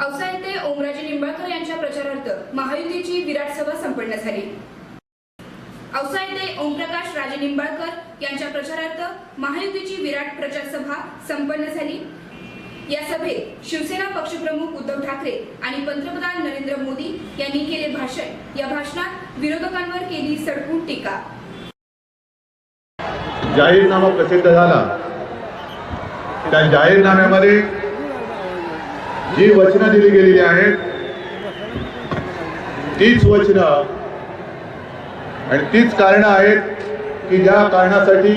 औसा येथे ओमराजे निंबाळकर यांच्या प्रचारार्थ महायुतीची विराट सभा संपन्न झाली. औसा येथे ओमप्रकाश राजे निंबाळकर यांच्या प्रचारार्थ महायुतीची विराट प्रचार सभा संपन्न झाली. या सभेत शिवसेना पक्षप्रमुख उद्धव ठाकरे आणि पंतप्रधान नरेंद्र मोदी यांनी केले भाषण. या भाषणात विरोधकांवर केली सडकून टीका. जाहीरनामा प्रसिद्ध झाला. त्या जाहीरनाम्यामध्ये जी वचनं दिली गेलेली आहेत तीच वचनं. आणि तीच कारणं आहेत की ज्या कारणासाठी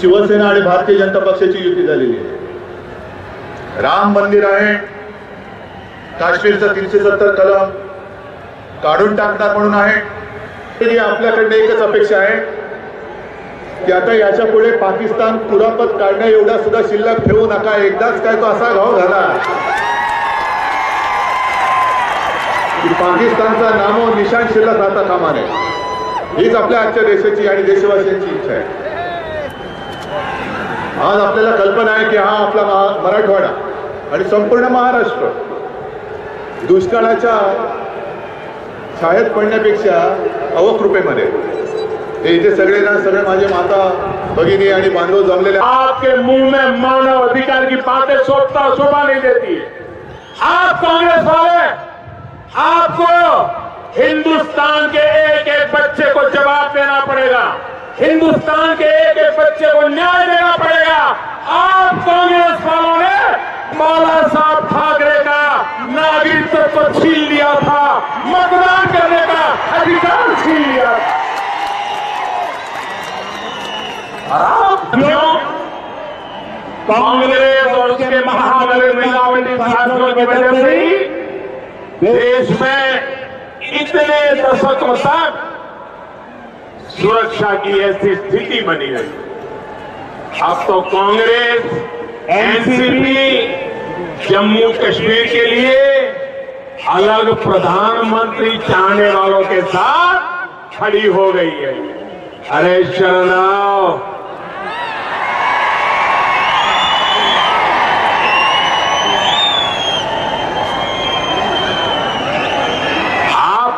शिवसेना आणि भारतीय जनता पक्षाची युती झालेली आहे. राम मंदिर आहे काश्मीरचं तीनशे सत्तर कलम काढून टाकणार म्हणून आहे. तरी आपल्याकडनं एकच अपेक्षा आहे की आता याच्यापुढे पाकिस्तान कुरापत काढण्या एवढा सुद्धा शिल्लक ठेवू नका. एकदाच काय तो असा घाव झाला. की पाकिस्तानचा नामो निशाण शिल्लक राहता कामा नये. हीच आपल्या आजच्या देशाची आणि देशवासियांची इच्छा आहे. आज आपल्याला कल्पना आहे की हा आपला मराठवाडा आणि संपूर्ण महाराष्ट्र दुष्काळाच्या छायेत पडण्यापेक्षा अवकृपेमध्ये हे इथे सगळे ना सगळे माता, भगिनी आणि बांधव जमलेले आपके मुँह में मानव अधिकार की बातें सोचता शोभा नहीं देती आप कांग्रेस वाले, आपको हिंदुस्तान के एक एक बच्चे को जवाब देना पड़ेगा। हिंदुस्तान के एक एक बच्चे को न्याय देना पड़ेगा। आप कांग्रेस वालों ने बाला साहब ठाकरे का नागरिकत्व छीन लिया था मतदान करने का अधिकार छीन लिया था और आप क्यों कांग्रेस और उसके महानगर मिलावटी साथियों की वजह से देश में इतने दशकों तक सुरक्षा की ऐसी स्थिति बनी रही। अब तो कांग्रेस, एनसीपी, जम्मू कश्मीर के लिए अलग प्रधानमंत्री चाहने वालों के साथ खड़ी हो गई है। अरे शरणाओ आप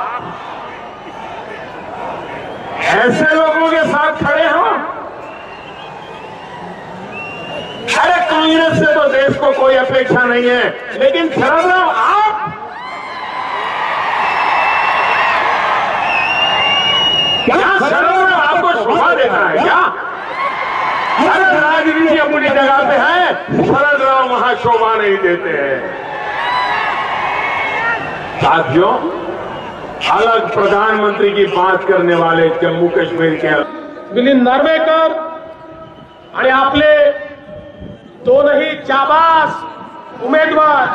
ऐसे लोगों के साथ खड़े हो अरे कांग्रेस से तो देश को कोई अपेक्षा नहीं है। लेकिन शरण राव आप क्या शरण राव आपको शोभा देना है? क्या? अरे राजनीति अपनी जगह पे है? शरण राव वहाँ शोभा नहीं देते हैं। साथियों अलग प्रधानमंत्री की बात करने वाले जम्मू कश्मीर के मिलिंद नार्वेकर आणि आपले दोनही जाबास उमेदवार.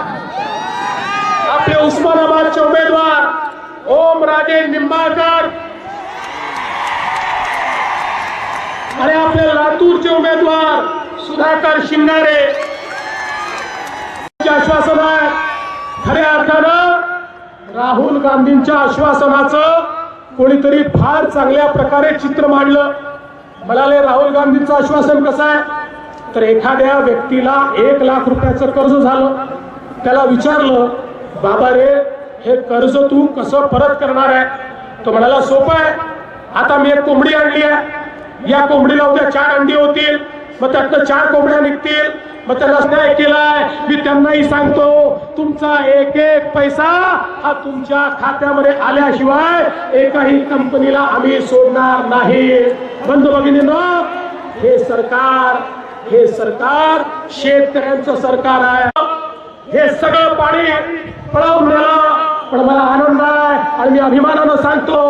आपले उस्मानाबादचे उमेदवार ओम राजे निंबाळकर. आणि आपले लातूरचे उमेदवार सुधाकर शिंगारे. आश्वासन आहे खऱ्या अर्थानं राहुल गांधींच्या आश्वासनाचं कोणीतरी फार चांगल्या प्रकारे चित्र मांडलं. म्हणाले राहुल गांधींचं आश्वासन कसं आहे? तर एखाद्या व्यक्तीला एक लाख रुपयाचं कर्ज झालं. त्याला विचारलं बाबा रे हे कर्ज तू कसं परत करणार आहे? तो म्हणाला सोपं आहे. आता मी एक कोंबडी आणली आहे. या कोंबडीला उद्या चार अंडी होतील. मग त्यातनं चार कोंबड्या निघतील. मग त्याला न्याय केलाय. मी त्यांनाही सांगतो तुमचा एक एक पैसा हा तुमच्या खात्यामध्ये आल्याशिवाय एकाही कंपनीला आम्ही सोडणार नाही. बंधू भगिनींनो हे सरकार हे सरकार शेतकऱ्यांचं सरकार आहे. हे सगळं पाणी पळवून नेलं. पण मला आनंद आहे आणि मी अभिमानानं सांगतो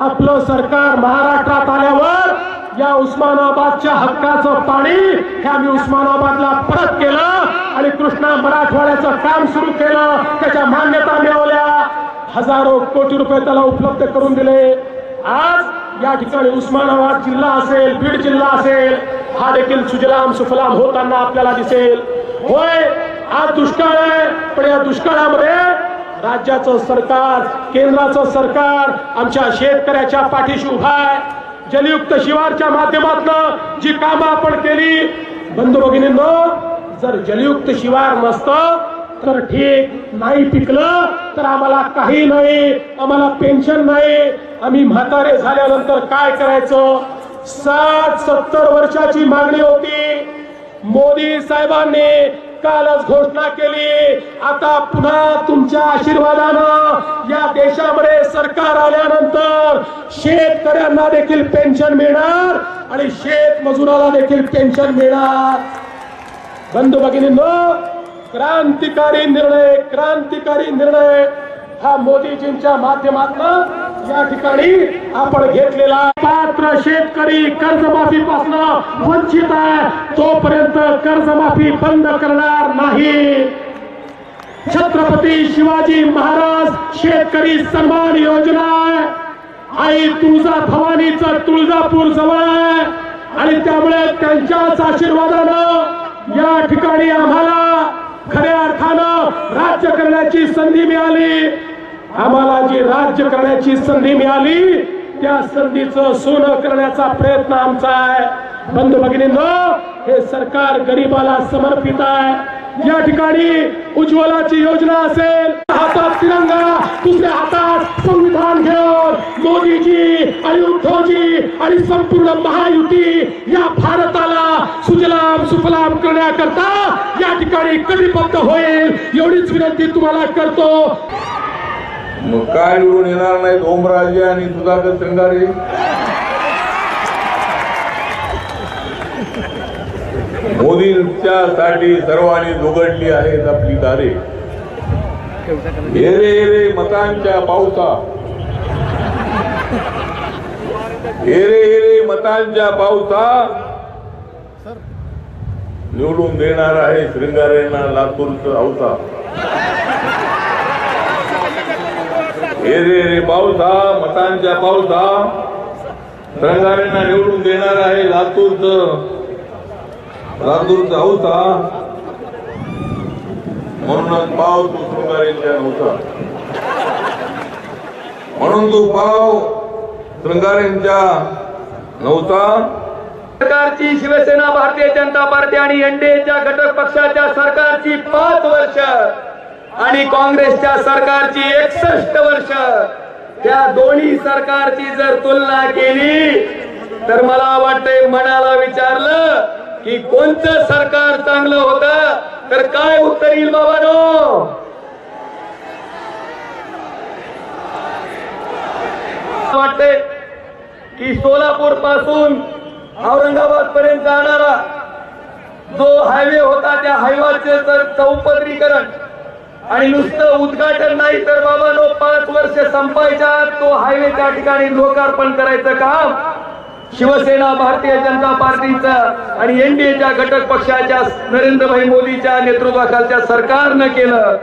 आपलं सरकार महाराष्ट्रात आल्यावर या उस्मानाबादच्या हक्काचं पाणी हे आम्ही उस्मानाबादला परत केलं आणि कृष्णा मराठवाड्याचं काम सुरू केलं. त्याच्या मान्यता मिळवल्या. हजारो कोटी रुपये त्याला उपलब्ध करून दिले. आज या ठिकाणी उस्मानाबाद जिल्हा असेल बीड जिल्हा असेल हा देखील सुजलाम सुफलाम होताना आपल्याला दिसेल. होय आज दुष्काळ आहे पण या दुष्काळामध्ये राज्याचं सरकार केंद्राचं सरकार आमच्या शेतकऱ्याच्या पाठीशी उभा आहे. जलयुक्त शिवारच्या माध्यमातून जी कामं आपण केली बंधू भगिनींनो जर जलयुक्त शिवार नसतं तर ठीक नाही पिकलं तर आम्हाला काही नाही आम्हाला पेन्शन नाही. आम्ही म्हातारे झाल्यानंतर काय करायचं? साठ सत्तर वर्षाची मागणी होती. मोदी साहेबांनी कालच घोषणा केली. आता पुन्हा तुमच्या आशीर्वादानं या देशामध्ये सरकार आल्यानंतर शेतकऱ्यांना देखील पेन्शन मिळणार आणि शेत मजुराला देखील पेन्शन मिळणार. बंधू भगिनींनो क्रांतिकारी निर्णय क्रांतिकारी निर्णय हा मोदीजींच्या माध्यमातून या ठिकाणी आपण घेतलेला पात्र शेतकरी कर्जमाफी पासून वंचित आहे तोपर्यंत कर्जमाफी बंद करणार नाही. छत्रपती शिवाजी महाराज शेतकरी सन्मान योजना आई तुळजा भवानीचं तुळजापूर जवळ आहे. आणि त्यामुळे त्यांच्याच आशीर्वादानं या ठिकाणी आम्हाला खऱ्या अर्थानं राज्य करण्याची संधी मिळाली. आम्हाला जी राज्य करण्याची संधी मिळाली त्या संधीचं सोनं करण्याचा प्रयत्न आमचा आहे. बंधू भगिनींनो हे सरकार गरीबाला समर्पित आहे. या ठिकाणी उज्ज्वलाची योजना असेल हातात तिरंगा दुसऱ्या हातात संविधान घेऊन मोदीजी आणि उद्धवजी आणि संपूर्ण महायुती या भारताला सुजलाम सुफलाम करण्याकरता या ठिकाणी कटिबद्ध होईल एवढीच विनंती तुम्हाला करतो. मग काय निवडून येणार नाहीत ओमराजे आणि सुधाकर श्रंगारे मोदींच्या साठी सर्वांनी दुघडली आहेत आपली दारे. हेरे हेरे मतांच्या पावसा. हेरे हेरे मतांच्या पावसा. निवडून देणार आहे श्रंगारेंना लातूरचा अवसा एरे रे पावसा मतांच्या पावसा रंगारेंना निवडून देणार आहे लातूरच. लातूरचा होता म्हणूनच पाव तू शृंगारेंच्या होता म्हणून तू पाव शृंगारेंच्या नव्हता. सरकारची शिवसेना भारतीय जनता पार्टी आणि एनडीएच्या घटक पक्षाच्या सरकारची पाच वर्ष. आणि काँग्रेसच्या सरकारची एकसष्ट वर्ष त्या दोन्ही सरकारची जर तुलना केली तर मला वाटतंय मनाला विचारलं की कोणतं सरकार चांगलं होतं? तर काय उत्तर येईल बाबानो? वाटते की सोलापूरपासून औरंगाबाद पर्यंत जाणारा जो हायवे होता त्या हायवाचे जर चौपदरीकरण आणि नुसतं उद्घाटन नाही तर बाबानो पाच वर्ष संपायच्या तो हायवे त्या ठिकाणी लोकार्पण करायचं काम. शिवसेना भारतीय जनता पार्टीचं आणि एनडीएच्या घटक पक्षाच्या नरेंद्रभाई मोदीच्या नेतृत्वाखालच्या सरकारनं केलं.